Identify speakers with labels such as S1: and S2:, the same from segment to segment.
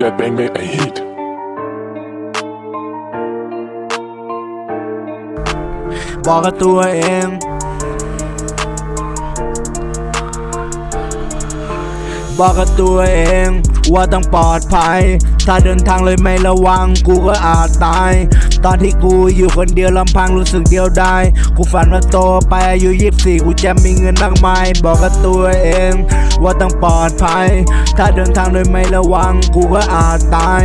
S1: that bang made a hate
S2: บอกกับตัวเอง บอกกับตัวเอง ว่าต้องปลอดภัย ถ้าเดินทางเลยไม่ระวังกูก็อาจตาย ตอนที่กูอยู่คนเดียวลำพังรู้สึกเดียวดายกูฝันว่าโตไปอายุยี่สี่กูจะมีเงินมากมาย บอกกับตัวเองว่าต้องปลอดภัย ถ้าเดินทางโดยไม่ระวังกูก็อาจตาย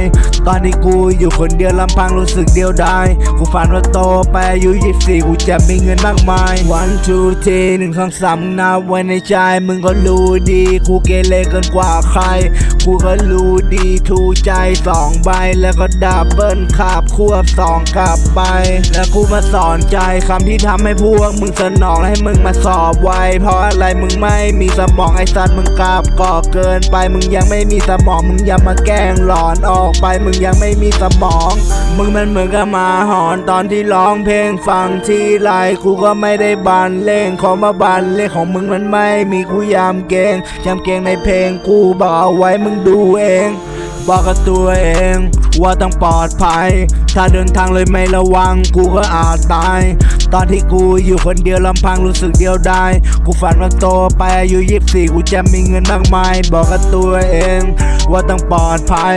S2: ตอนที่กูอยู่คนเดียวลำพังรู้สึกเดียวดาย กูฝันว่าโตไปอายุยี่สี่กูจะมีเงินมากมาย วันทูทีหนึ่งสองสามนับไว้ในใจ มึงก็รู้ดี กูเกเรเกินกว่าใคร กูก็รู้ดีทูใจสองใบแล้วก็ดับเบิลขาบควบสองกลับไป แล้วกูมาสอนใจคำที่ทำให้พวกมึงสนองและให้มึงมาสอบไว เพราะอะไรมึงไม่มีสมองไอ้สัตว์มึงกราบก่อเกินไป มึงยังไม่มีสมองมึงอย่ามาแกล้งหลอนออกไป มึงยังไม่มีสมอง มึงมันเหมือนกับมาหอนตอนที่ร้องเพลงฟังที่ไรกูก็ไม่ได้บันเลงขอมาบันเลงของมึงมันไม่มีกูยามเกงยามเกงในเพลงกูบอกเอาไว้มึงดูเอง บอกกับตัวเอง ว่าต้องปลอดภัย ถ้าเดินทางเลยไม่ระวังกูก็อาจตาย ตอนที่กูอยู่คนเดียวลำพังรู้สึกเดียวดายกูฝันว่าโตไปอายุยี่สี่กูจะมีเงินมากมาย บอกกับตัวเอง ว่าต้องปลอดภัย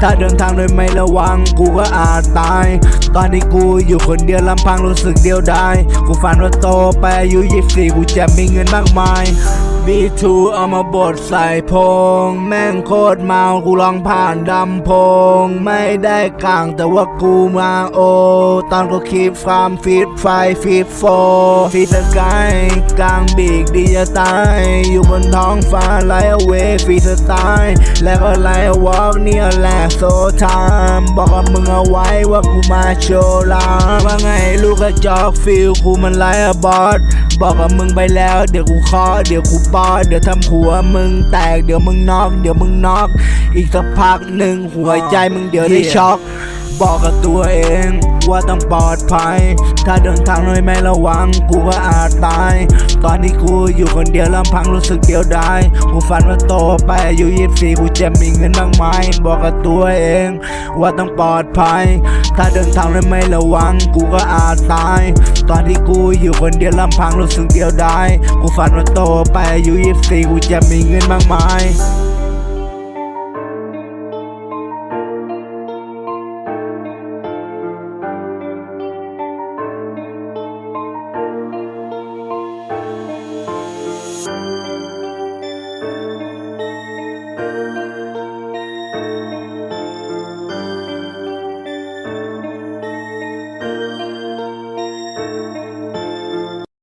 S2: ถ้าเดินทางโดยไม่ระวังกูก็อาจตาย ตอนที่กูอยู่คนเดียวลำพังรู้สึกเดียวดายกูฝันว่าโตไปอายุยี่สี่กูจะมีเงินมากมาย B2 เอามาบดใส่พง แม่งโคตรเมากูลองผ่านดำพง ไม่ได้กลางแต่ว่ากูมาโอ ตอนกูคีบฟาร์มฟีดไฟฟีดโฟฟีดสกายกลางบีกดีจะตาย อยู่บนท้องฟ้าไลเวฟีสไตล์แล้วก็ไลวอล์กเนี่ยแหละโซทามบอกกับมึงเอาไว้ว่ากูมาโชว์ลาว่าไงลูกกระจอกฟิลกูมันไลบอสบอกกับมึงไปแล้วเดี๋ยวกูเคอเดี๋ยวกูบอเดี๋ยวทำหัวมึงแตกเดี๋ยวมึงนอก เดี๋ยวมึงนอก อีกสักพักหนึ่งหัวใจมึงเดี๋ยวได้ช็อก บอกกับตัวเอง ว่าต้องปลอดภัย ถ้าเดินทางโดยไม่ระวัง กูก็อาจตาย ตอนที่กูอยู่คนเดียวลำพังรู้สึกเดียวดาย กูฝันว่าโตไปอายุยี่สี่กูจะมีเงินมากมายบอกกับตัวเอง ว่าต้องปลอดภัย ถ้าเดินทางโดยไม่ระวัง กูก็อาจตาย ตอนที่กูอยู่คนเดียวลำพังรู้สึกเดียวดาย กูฝันว่าโตไปอายุยี่สี่กูจะมีเงินมากมาย